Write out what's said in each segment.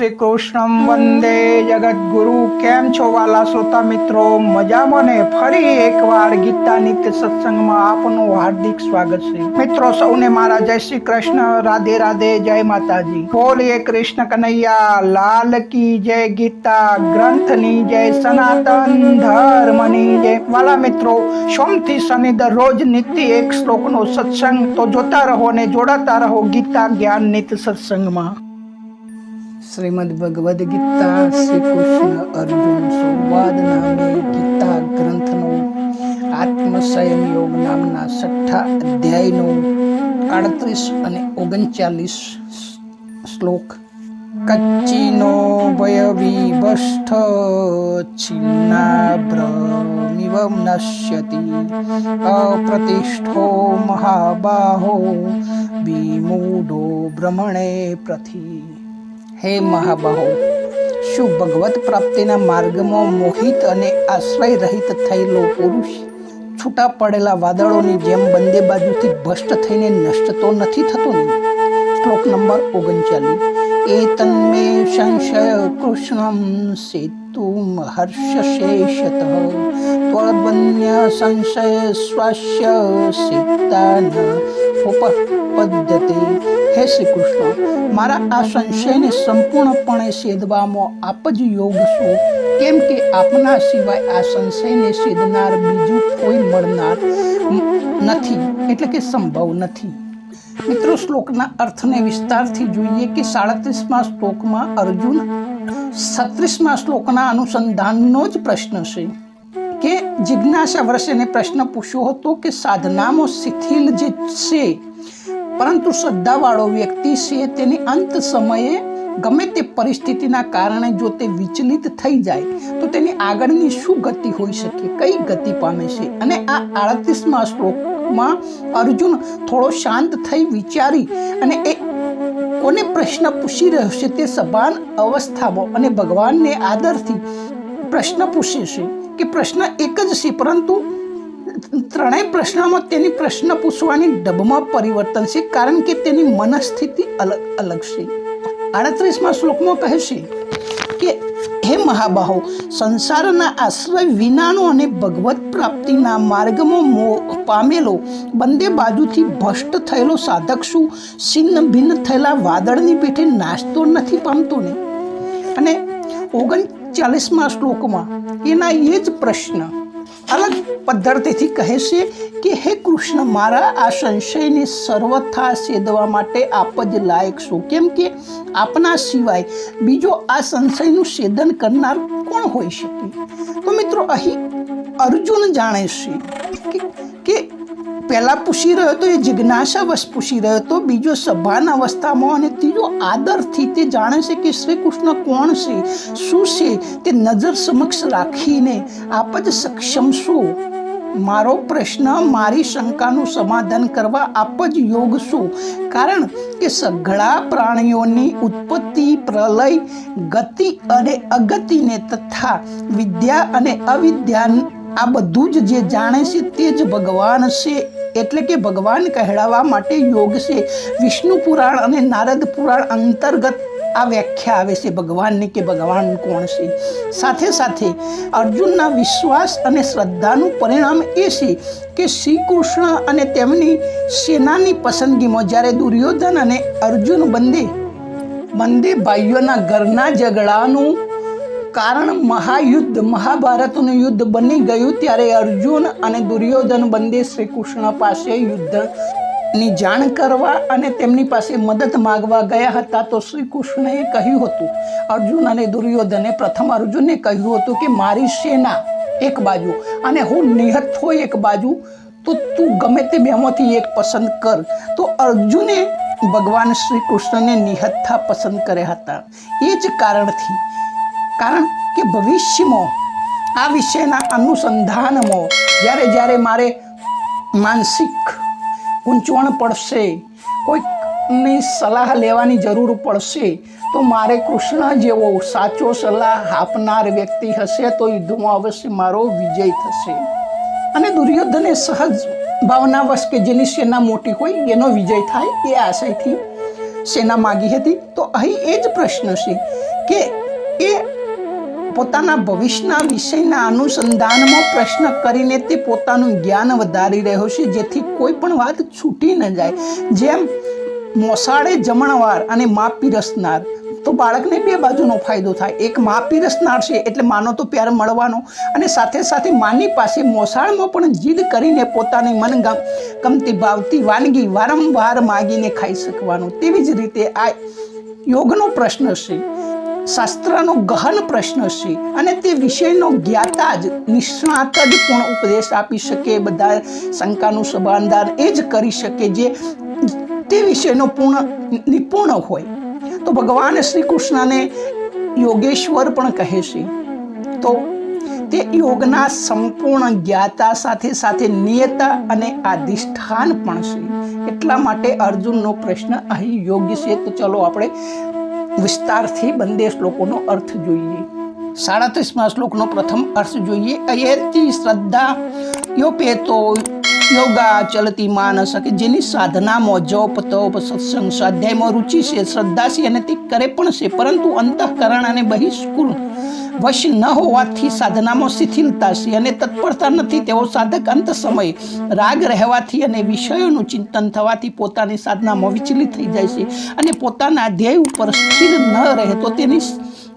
શ્રી કૃષ્ણ વંદે. જગદગુરુ, કેમ છો વાલા શ્રોતા મિત્રો? મજામાં ને? ફરી એકવાર ગીતા નિત્ય સત્સંગમાં આપનું હાર્દિક સ્વાગત છે. મિત્રો, સૌને મારા જય શ્રી કૃષ્ણ. રાધે રાધે, જય માતાજી. બોલીએ કૃષ્ણ કનૈયા, લાલ કી જય ગીતા, ગ્રંથની જય સનાતન ધર્મની જય. વાલા મિત્રો, સોમથી શનિ દરરોજ નિત્ય એક શ્લોકનો સત્સંગ તો જોતા રહો ને જોડાતા રહો ગીતા જ્ઞાન નિત્ય સત્સંગમાં. શ્રીમદ ભગવદ્ ગીતા શ્રી કૃષ્ણ અર્જુન સંવાદ નામે ગીતા ગ્રંથનો આત્મસંયમ યોગ નામના છઠ્ઠા અધ્યાયનો આડત્રીસ અને ઓગણચાલીસ શ્લોક. કચ્ચીનો ભય વિભષ્ઠ છિન્નાભ્રમિવ નશ્યતિ અપ્રતિષ્ઠો મહાબાહો વિમૂઢો ભ્રમણે પ્રથી હે મહાબાહો, શું ભગવત પ્રાપ્તિના માર્ગમાં મોહિત અને આશ્રય રહિત થયેલો પુરુષ છૂટા પડેલા વાદળોની જેમ બંને બાજુથી ભ્રષ્ટ થઈને નષ્ટ તો નથી થતો ને? શ્લોક નંબર ઓગણચાલીસ. એ તન્મે સંશય કૃષ્ણમ સેતુમ હર્ષશેષત ત્વદન્ય સંશય સ્વાસ્ય સીતાન ઉપપદ્ધતિ હે શ્રી કૃષ્ણ મારા આ સંશયને સંપૂર્ણપણે સેદવામાં આપ જ યોગ છો. કેમ કે આપના સિવાય આ સંશયને સેદનાર બીજું કોઈ મળનાર નથી, એટલે કે સંભવ નથી. મિત્રો, શ્લોકના અર્થને વિસ્તારથી જોઈએ કે સાડત્રીસમાં શ્લોકમાં અર્જુન સત્રીસમાં શ્લોકના અનુસંધાનનો જ પ્રશ્ન છે. કે જિજ્ઞાસા વર્ષેને પ્રશ્ન પૂછ્યો હતો કે સાધનામાં શિથિલ જે છે પરંતુ શ્રદ્ધાવાળો વ્યક્તિ છે તેની અંત સમયે ગમે તે પરિસ્થિતિના કારણે જો તે વિચલિત થઈ જાય, તો તેની આગળની શું ગતિ હોઈ શકે, કઈ ગતિ પામે છે? અને આ આડત્રીસમાં શ્લોકમાં અર્જુન થોડો શાંત થઈ વિચારી અને એ કોને પ્રશ્ન પૂછી રહ્યો છે તે સભાન અવસ્થામાં અને ભગવાનને આદરથી પ્રશ્ન પૂછે છે કે પ્રશ્ન એક જ છે, પરંતુ ત્રણેય પ્રશ્નોમાં તેની પ્રશ્ન પૂછવાની ડબમાં પરિવર્તન છે, કારણ કે તેની મનસ્થિતિ અલગ અલગ છે. આડત્રીસમાં શ્લોકમાં કહે છે કે, હે મહાબાહો, સંસારના આશ્રય વિનાનો અને ભગવત પ્રાપ્તિના માર્ગમાં મો, પામેલો, બંને બાજુથી ભ્રષ્ટ થયેલો સાધક શું છિન્ન ભિન્ન થયેલા વાદળની પેઠે નાચતો નથી પામતો ને. અને ઓગણચાલીસમાં શ્લોકમાં, એના એ જ પ્રશ્ન અલગ પદ્ધતિથી કહે છે કે હે કૃષ્ણ, મારા આ સંશયને સર્વથા સેદવા માટે આપ જ લાયક છો. કેમ કે આપના સિવાય બીજો આ સંશયનું સેદન કરનાર કોણ હોઈ શકે? તો મિત્રો, અહીં અર્જુન જાણે છે પહેલાં પૂછી રહ્યો હતો, એ જિજ્ઞાસાવશ પૂછી રહ્યો હતો, બીજો સભાન અવસ્થામાં અને ત્રીજો આદરથી તે જાણે છે કે શ્રી કૃષ્ણ કોણ છે, શું છે, તે નજર સમક્ષ રાખીને આપ જ સક્ષમ છો. મારો પ્રશ્ન, મારી શંકાનું સમાધાન કરવા આપ જ યોગ છો, કારણ કે સઘળા પ્રાણીઓની ઉત્પત્તિ, પ્રલય, ગતિ અને અગતિને તથા વિદ્યા અને અવિદ્યા આ બધું જ જે જાણે છે તે જ ભગવાન છે. એટલે કે ભગવાન કહેવાવા માટે યોગ છે. વિષ્ણુ પુરાણ અને નારદ પુરાણ અંતર્ગત આ વ્યાખ્યા આવે છે ભગવાનની કે ભગવાન કોણ છે. સાથે સાથે અર્જુનના વિશ્વાસ અને શ્રદ્ધાનું પરિણામ એ છે કે શ્રી કૃષ્ણ અને તેમની સેનાની પસંદગીમાં જ્યારે દુર્યોધન અને અર્જુન બંને બંને ભાઈઓના ઘરના ઝઘડાનું કારણ મહાયુદ્ધ, મહાભારતનું યુદ્ધ બની ગયું ત્યારે અર્જુન અને દુર્યોધન બંને શ્રી કૃષ્ણ પાસે યુદ્ધની જાણ કરવા અને તેમની પાસે મદદ માગવા ગયા હતા. તો શ્રી કૃષ્ણએ કહ્યું હતું, અર્જુન અને દુર્યોધને પ્રથમ અર્જુનને કહ્યું હતું કે, મારી સેના એક બાજુ અને હું નિહત હોય એક બાજુ, તો તું ગમે તે બેમાંથી એક પસંદ કર. તો અર્જુને ભગવાન શ્રી કૃષ્ણને નિહત્થા પસંદ કર્યા હતા. એ જ કારણથી કારણ કે ભવિષ્યમાં આ વિષયના અનુસંધાનમાં જ્યારે જ્યારે મારે માનસિક ગૂંચવણ પડશે, કોઈકની સલાહ લેવાની જરૂર પડશે, તો મારે કૃષ્ણ જેવો સાચો સલાહ આપનાર વ્યક્તિ હશે તો યુદ્ધમાં અવશ્ય મારો વિજય થશે. અને દુર્યોધને સહજ ભાવનાવશ કે જેની સેના મોટી હોય એનો વિજય થાય એ આશયથી સેના માગી હતી. તો અહીં એ જ પ્રશ્ન છે કે પોતાના ભવિષ્યના વિષયના અનુસંધાનમાં પ્રશ્ન કરીને તે પોતાનું જ્ઞાન વધારી રહ્યો છે. જેથી કોઈ પણ વાત છૂટી ન જાય. જેમ મોસાળે જમણવાર અને મા પીરસનાર તો બાળકને બે બાજુનો ફાયદો થાય. એક મા પીરસનાર છે એટલે માનો તો પ્યાર મળવાનો. અને સાથે સાથે માની પાસે મોસાળમાં પણ જીદ કરીને પોતાની મન ગમતી ભાવતી વાનગી વારંવાર માગીને ખાઈ શકવાનું. તેવી જ રીતે આ યોગનો પ્રશ્ન છે. શાસ્ત્રનો ગહન પ્રશ્ન છે અને તે વિષયનો જ્ઞાતા જ નિષ્ણાત જ પૂર્ણ ઉપદેશ આપી શકે, બધા શંકાનું સમાધાન એ જ કરી શકે જે તે વિષયનો પૂર્ણ નિપુણ હોય. તો ભગવાન શ્રી કૃષ્ણને યોગેશ્વર પણ કહે છે, તો તે યોગના સંપૂર્ણ જ્ઞાતા સાથે સાથે નિયતા અને આધિષ્ઠાન પણ છે. એટલા માટે અર્જુનનો પ્રશ્ન અહીં યોગ્ય છે. તો ચલો આપણે વિસ્તારથી બંને શ્લોકોનો અર્થ જોઈએ. સાડત્રીસમાં શ્લોકનો પ્રથમ અર્થ જોઈએ. અયેરતી શ્રદ્ધા, યોપેતો, યોગા ચલતી માનસ કે જેની સાધનામાં જપ, તપ, સત્સંગ, સ્વાધ્યાયમાં રુચિ છે, શ્રદ્ધા છે અને તે કરે પણ છે. પરંતુ અંતઃકરણ અને બહિષ્કુલ વશ ન હોવાથી સાધનામાં શિથિલતા છે અને તત્પરતા નથી. તેઓ સાધક અંત સમયે રાગ રહેવાથી અને વિષયોનું ચિંતન થવાથી પોતાની સાધનામાં વિચલિત થઈ જાય છે અને પોતાના ધ્યેય ઉપર સ્થિર ન રહે તો તેની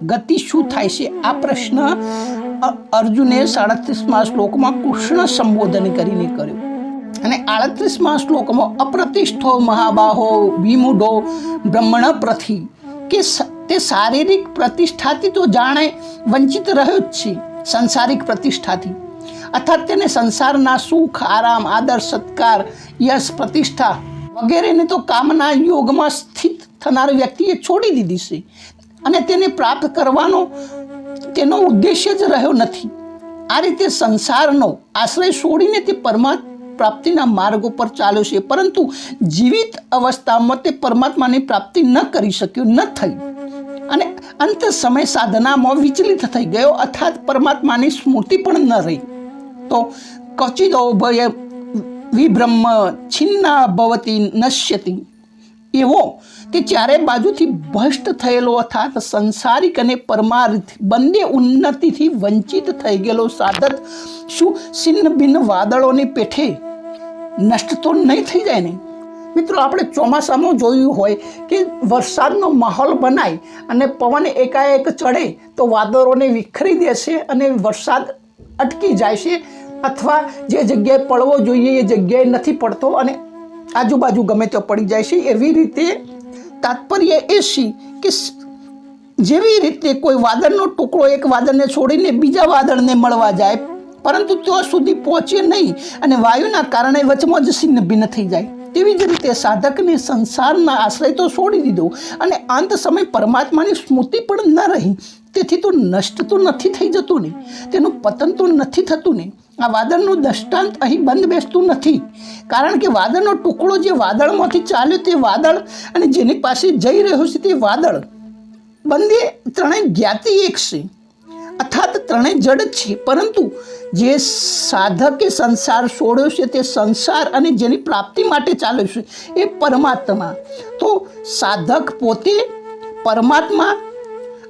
ગતિ શું થાય છે? આ પ્રશ્ન અર્જુને સાડત્રીસમાં શ્લોકમાં કૃષ્ણ સંબોધન કરીને કર્યો. અને આડત્રીસમાં શ્લોકમાં અપ્રતિષ્ઠો મહાબાહો વિમુઢો બ્રહ્મણ પ્રથી કે તે શારીરિક પ્રતિષ્ઠાથી તો જાણે વંચિત રહ્યો જ છે, સંસારિક પ્રતિષ્ઠાથી. અર્થાત તેને સંસારના સુખ, આરામ, આદર, સત્કાર, યશ, પ્રતિષ્ઠા વગેરેને તો કામના યોગમાં સ્થિત થનાર વ્યક્તિએ છોડી દીધી છે. અને તેને પ્રાપ્ત કરવાનો તેનો ઉદ્દેશ્ય જ રહ્યો નથી. આ રીતે સંસારનો આશ્રય છોડીને તે પરમાત્મા પ્રાપ્તિના માર્ગ ઉપર ચાલ્યો છે, પરંતુ જીવિત અવસ્થામાં તે પરમાત્માની પ્રાપ્તિ ન કરી શક્યો, ન થઈ. અંત સમય સાધનામાં વિચલિત થઈ ગયો. અર્થાત પરમાત્માની સ્મૃતિ પણ ન રહી. તો કચિદો ભય વિબ્રહ્મ છિન્ના ભવતી નશ્યતી. એવો તે ચારે બાજુથી ભ્રષ્ટ થયેલો અર્થાત સંસારિક અને પરમાર્થ બંને ઉન્નતિથી વંચિત થઈ ગયેલો સાધક શું છિન્ન ભિન્ન વાદળોની પેઠે નષ્ટ તો નહીં થઈ જાય ને? મિત્રો, આપણે ચોમાસામાં જોયું હોય કે વરસાદનો માહોલ બનાય અને પવન એકાએક ચડે તો વાદળોને વિખરી દેશે અને વરસાદ અટકી જાય છે અથવા જે જગ્યાએ પડવો જોઈએ એ જગ્યાએ નથી પડતો અને આજુબાજુ ગમે તો પડી જાય છે. એવી રીતે તાત્પર્ય એ છે કે જેવી રીતે કોઈ વાદળનો ટુકડો એક વાદળને છોડીને બીજા વાદળને મળવા જાય, પરંતુ ત્યાં સુધી પહોંચે નહીં અને વાયુના કારણે વચમાં જ સિન્ન ભિન્ન થઈ જાય. તેવી જ રીતે સાધકને સંસારના આશ્રય તો છોડી દીધો અને અંત સમય પરમાત્માની સ્મૃતિ પણ ન રહી. તેથી તો નષ્ટ તો નથી થઈ જતું ને. તેનું પતન તો નથી થતું ને. આ વાદળનું દૃષ્ટાંત અહીં બંધ બેસતું નથી. કારણ કે વાદળનો ટુકડો જે વાદળમાંથી ચાલ્યો તે વાદળ અને જેની પાસે જઈ રહ્યો છે તે વાદળ. બંને ત્રણેય જ્ઞાતિ એક છે. અર્થાત ત્રણેય જડ છે. પરંતુ જે સાધકે સંસાર છોડ્યો છે તે સંસાર અને જેની પ્રાપ્તિ માટે ચાલ્યો છે એ પરમાત્મા. તો સાધક પોતે પરમાત્મા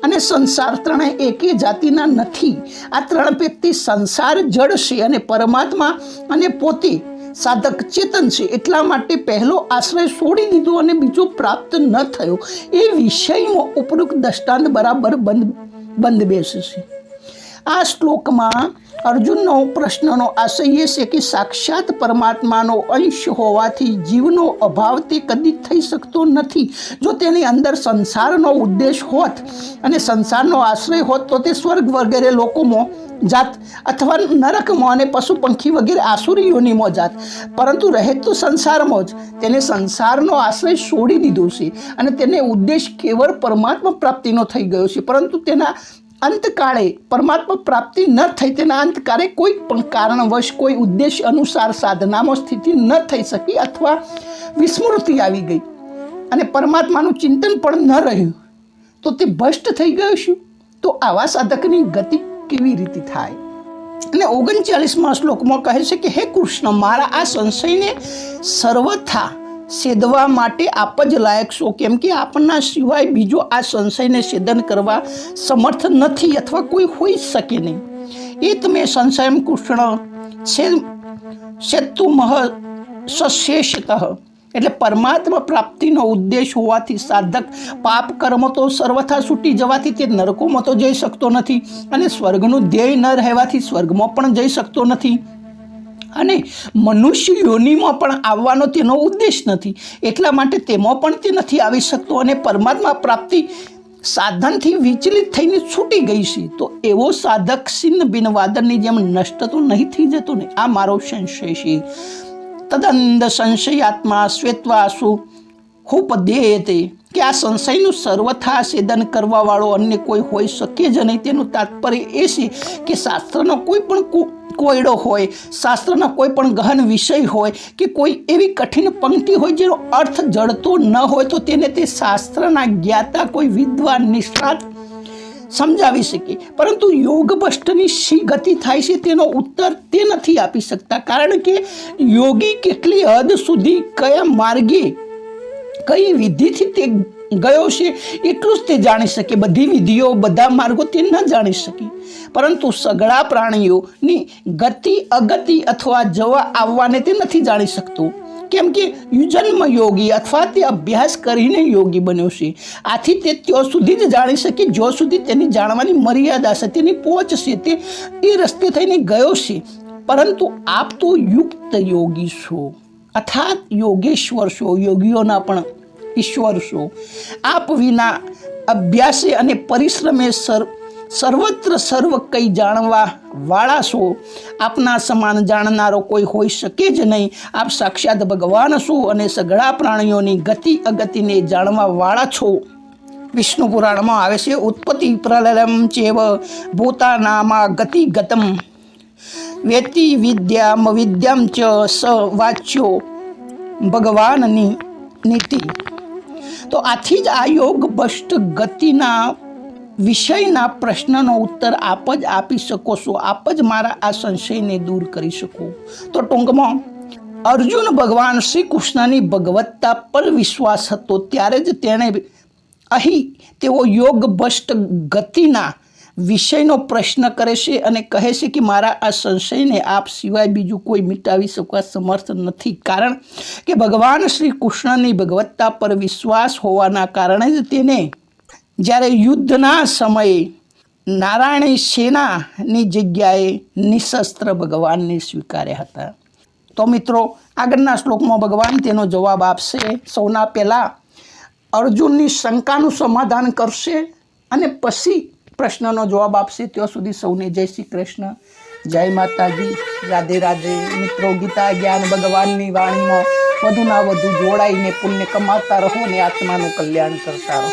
અને સંસાર ત્રણેય એકે જાતિના નથી. આ ત્રણ વ્યક્તિ સંસાર જડ છે અને પરમાત્મા અને પોતે સાધક ચેતન છે. એટલા માટે પહેલો આશ્રય છોડી દીધો અને બીજો પ્રાપ્ત ન થયો. એ વિષયમાં ઉપરોક્ત દ્રષ્ટાંત બરાબર બંધ બંધ બેસે છે. આ શ્લોકમાં અર્જુનનો પ્રશ્નનો આશય છે કે સાક્ષાત પરમાત્માનો અંશ હોવાથી જીવનો અભાવ તે કદી થઈ શકતો નથી. જો તેની અંદર સંસારનો ઉદ્દેશ હોત અને સંસારનો આશ્રય હોત, તો તે સ્વર્ગ વગેરે લોકોમાં જાત અથવા નરકમાં અને પશુ પંખી વગેરે આસુરીઓનીમાં જાત. પરંતુ રહે તો સંસારમાં જ. તેને સંસારનો આશ્રય છોડી દીધો છે અને તેને ઉદ્દેશ કેવળ પરમાત્મા પ્રાપ્તિનો થઈ ગયો છે. પરંતુ તેના અંતકાળે પરમાત્મા પ્રાપ્તિ ન થઈ તેના અંતકાળે કોઈ પણ કારણવશ, કોઈ ઉદ્દેશ અનુસાર, સાધનામાં સ્થિતિ ન થઈ શકી અથવા વિસ્મૃતિ આવી ગઈ અને પરમાત્માનું ચિંતન પણ ન રહ્યું, તો તે ભ્રષ્ટ થઈ ગયું શું? તો આવા સાધકની ગતિ કેવી રીતે થાય? અને ઓગણચાલીસમાં શ્લોકમાં કહે છે કે, હે કૃષ્ણ, મારા આ સંશયને સર્વથા સેદવા માટે આપ જ લાયક છો. કેમ કે આપના સિવાય બીજો આ સંશયને સેદન કરવા સમર્થ નથી અથવા કોઈ હોઈ શકે નહીં. એ તમે સંશયમ કૃષ્ણ છે સેતુ મહ સશેષતઃ. એટલે પરમાત્મા પ્રાપ્તિનો ઉદ્દેશ હોવાથી સાધક પાપ કર્મ તો સર્વથા છૂટી જવાથી તે નરકોમાં તો જઈ શકતો નથી અને સ્વર્ગનું ધ્યેય ન રહેવાથી સ્વર્ગમાં પણ જઈ શકતો નથી. અને મનુષ્ય યોનિમાં પણ આવવાનો તેનો ઉદ્દેશ નથી. એટલા માટે તેમાં પણ તે નથી આવી શકતો અને પરમાત્મા પ્રાપ્તિ સાધનથી વિચલિત થઈને છૂટી ગઈ છે. તો એવો સાધક સિન બિન વાદળની જેમ નષ્ટ તો નહીં થઈ જતો ને? આ મારો સંશય છે. તદંદ સંશયાત્મા શ્વેતવાસુ તે કે આ સંશયનું સર્વથા છેદન કરવાવાળો અન્ય કોઈ હોઈ શકે જ નહીં. તેનું તાત્પર્ય એ છે કે શાસ્ત્રનો કોઈ પણ કોયડો હોય, શાસ્ત્રના કોઈ પણ ગહન વિષય હોય કે કોઈ એવી કઠિન પંક્તિ હોય જેનો અર્થ જડતો ન હોય તો તેને તે શાસ્ત્રના જ્ઞાતા કોઈ વિદ્વાન નિષ્ણાત સમજાવી શકે. પરંતુ યોગ ભ્રષ્ટની શી ગતિ થાય છે તેનો ઉત્તર તે નથી આપી શકતા. કારણ કે યોગી કેટલી હદ સુધી કયા માર્ગે, કઈ વિધિથી તે ગયો છે, એટલું જ તે જાણી શકે. બધી વિધિઓ, બધા માર્ગો તે ન જાણી શકે. પરંતુ સગળા પ્રાણીઓની ગતિ, અગતિ અથવા જવા આવવાને તે નથી જાણી શકતું. કેમ કે જન્મ યોગી અથવા તે અભ્યાસ કરીને યોગી બન્યો છે. આથી તે ત્યાં સુધી જ જાણી શકે, જ્યાં સુધી તેની જાણવાની મર્યાદા છે, તેની પહોંચ છે, તે એ રસ્તે થઈને ગયો છે. પરંતુ આપ તો યુક્ત યોગી છો. અર્થાત યોગેશ્વર છો. યોગીઓના પણ ઈશ્વર છો. આપ વિના અભ્યાસે અને પરિશ્રમે સર, સર્વત્ર સર્વ કંઈ જાણવા વાળા છો. આપના સમાન જાણનારો કોઈ હોઈ શકે જ નહીં. આપ સાક્ષાત ભગવાન છો અને સઘળા પ્રાણીઓની ગતિ અગતિને જાણવા વાળા છો. વિષ્ણુ પુરાણમાં આવે છે, ઉત્પત્તિ પ્રલયમ ચેવ ભૂતાનામા ગતિ ગતમ વેતિ વિદ્યામ વિદ્યામ ચ સ વાચ્યો ભગવાનની નીતિ. તો આથી જ આ યોગ ભ્રષ્ટ ગતિના વિષયના પ્રશ્નનો ઉત્તર આપ જ આપી શકો છો. આપ જ મારા આ સંશયને દૂર કરી શકો. તો ટૂંકમાં, અર્જુન ભગવાન શ્રી કૃષ્ણની ભગવત્તા પર વિશ્વાસ હતો. ત્યારે જ તેણે અહીં તેઓ યોગ ભ્રષ્ટ ગતિના વિષયનો પ્રશ્ન કરે છે અને કહે છે કે મારા આ સંશયને આપ સિવાય બીજું કોઈ મિટાવી શકવા સમર્થ નથી. કારણ કે ભગવાન શ્રી કૃષ્ણની ભગવત્તા પર વિશ્વાસ હોવાના કારણે જ તેને જ્યારે યુદ્ધના સમયે નારાયણી સેનાની જગ્યાએ નિશસ્ત્ર ભગવાનને સ્વીકાર્યા હતા. તો મિત્રો, આગળના શ્લોકમાં ભગવાન તેનો જવાબ આપશે. સૌના પહેલાં અર્જુનની શંકાનું સમાધાન કરશે અને પછી પ્રશ્નનો જવાબ આપશે, ત્યાં સુધી સૌને જય શ્રી કૃષ્ણ. જય માતાજી. રાધે રાધે. મિત્રો, ગીતા જ્ઞાન ભગવાનની વાણીમાં વધુના વધુ જોડાઈને પુણ્ય કમાતા રહો અને આત્માનું કલ્યાણ કરતા રહો.